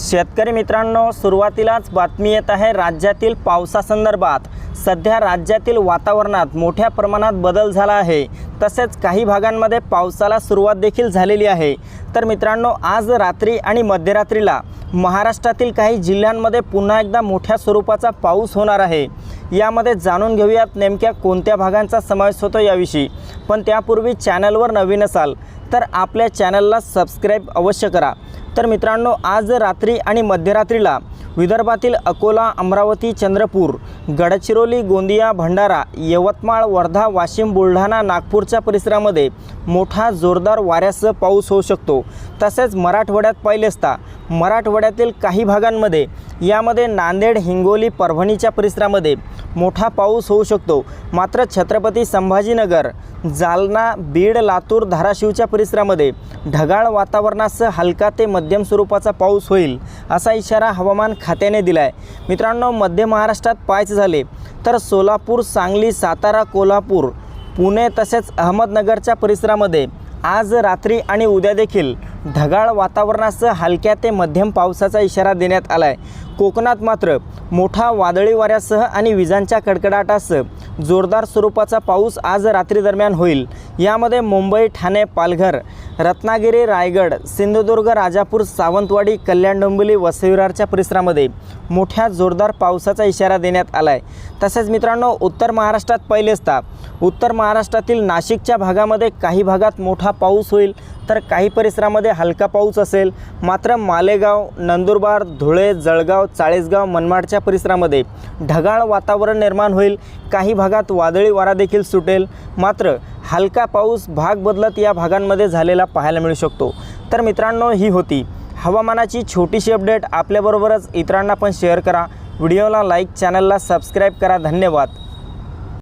शेतकरी मित्रांनो सुरुवातीलाच बातमी येत आहे राज्यातील पावसासंदर्भात. सध्या राज्यातील वातावरणात मोठ्या प्रमाणात बदल झाला आहे. तसेच काही भागांमध्ये पावसाला सुरुवात देखील झालेली आहे. तर मित्रांनो आज रात्री आणि मध्यरात्रीला महाराष्ट्रातील काही जिल्ह्यांमध्ये पुन्हा एकदा मोठ्या स्वरूपाचा पाऊस होणार आहे. यामध्ये जाणून घेऊयात नेमक्या कोणत्या भागांचा समावेश होतो याविषयी. पण त्यापूर्वी चॅनलवर नवीन असाल तर आपल्या चॅनलला सबस्क्राईब अवश्य करा. तर मित्रांनो आज रात्री आणि मध्यरात्रीला विदर्भातील अकोला अमरावती चंद्रपूर गडचिरोली गोंदिया भंडारा यवतमाळ वर्धा वाशिम बुलढाणा नागपूरच्या परिसरामध्ये मोठा जोरदार वाऱ्यासह पाऊस होऊ शकतो. तसेच मराठवाड्यात पाहिले असता मराठवाड्यातील काही भागांमध्ये यामध्ये नांदेड हिंगोली परभणीच्या परिसरामध्ये मोठा पाऊस होऊ शकतो. मात्र छत्रपती संभाजीनगर जालना बीड लातूर धाराशिवच्या परिसरामध्ये ढगाळ वातावरणासह हलका ते मध्यम स्वरूपाचा पाऊस होईल असा इशारा हवामान खात्याने दिला आहे मित्रांनो मध्य महाराष्ट्रात पायच झाले तर सोलापूर सांगली सातारा कोल्हापूर पुणे तसेच अहमदनगरच्या परिसरामध्ये आज रात्री आणि उद्या देखील ढगाळ वातावरणासह हलक्या ते मध्यम पावसाचा इशारा देण्यात आला आहे कोकणात मात्र मोठा वादळी वाऱ्यासह आणि विजांच्या कडकडाटासह जोरदार स्वरूपाचा पाऊस आज रात्रीदरम्यान होईल. यामध्ये मुंबई ठाणे पालघर रत्नागिरी रायगड सिंधुदुर्ग राजापूर सावंतवाडी कल्याण डोंबिवली वसविरारच्या परिसरामध्ये मोठ्या जोरदार पावसाचा इशारा देण्यात आला आहे तसेच मित्रांनो उत्तर महाराष्ट्रात पहिले असता उत्तर महाराष्ट्रातील नाशिकच्या भागामध्ये काही भागात मोठा पाऊस होईल. तर काही परिसरामध्ये हलका पाऊस असेल. मात्र मालेगाव नंदुरबार धुळे जळगाव चाळीसगाव मनमाडच्या परिसरामध्ये ढगाळ वातावरण निर्माण होईल. काही भागात वादळी वारा देखील सुटेल. मात्र हलका पाऊस भाग बदलत या भागांमध्ये झालेला पाहायला मिळू शकतो. तर मित्रांनो ही होती हवामानाची छोटीशी अपडेट. आपल्याबरोबरच इतरांना पण शेअर करा. व्हिडिओला लाईक चॅनलला सबस्क्राईब करा. धन्यवाद.